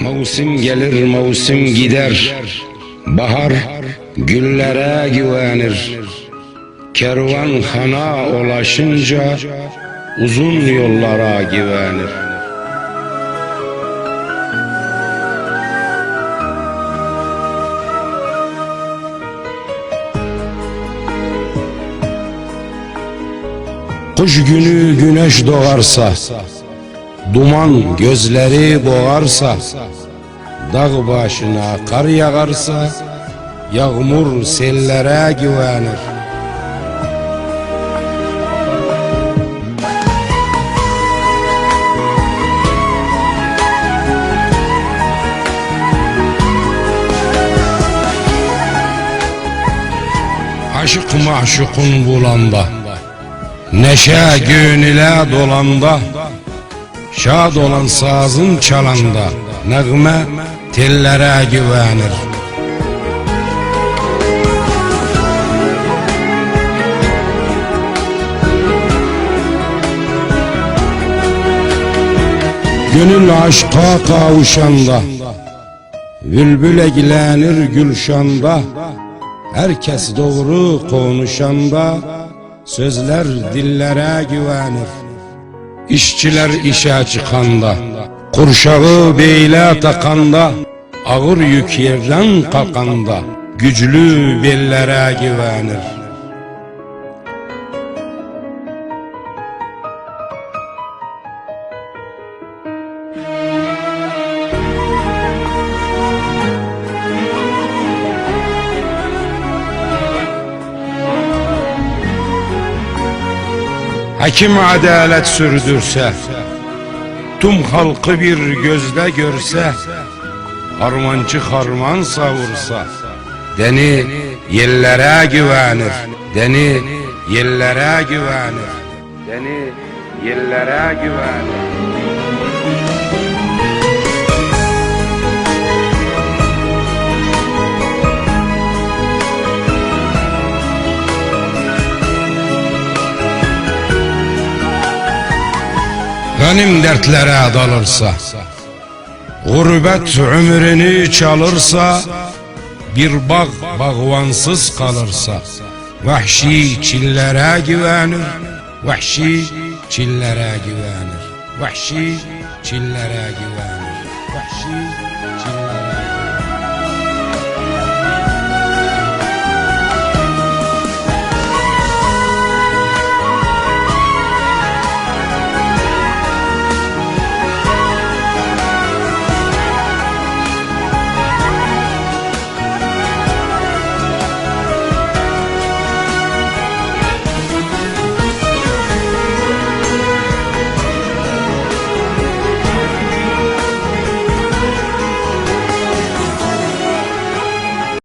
Mevsim gelir mevsim gider. Bahar güllere güvenir. Kervan hana ulaşınca Uzun yollara güvenir. Kış günü güneş doğarsa Duman gözleri boğarsa Dağ başına kar yağarsa Yağmur sellere güvenir. Aşık maşukun bulanda Neşe gün ile dolanda Şad olan sazın çalanda Nəğmə tellərə güvənir. Gönül aşka kavuşanda Bülbül eglənir gülşanda Herkes doğru konuşanda Sözler dillere güvenir İşçiler işe çıkanda Kurşağı beyle takanda Ağır yük yerden kalkanda Güçlü bellere güvenir Hakim adalet sürdürse Tüm halkı bir gözle görse Harmancı harman savursa Deni yellere güvenir Deni yellere güvenir Deni yellere güvenir Benim dertlere dalırsa Gurbet ömrünü çalırsa Bir bağ bağvansız kalırsa Vahşi çillere güvenir Vahşi çillere güvenir Vahşi çillere güvenir Vahşi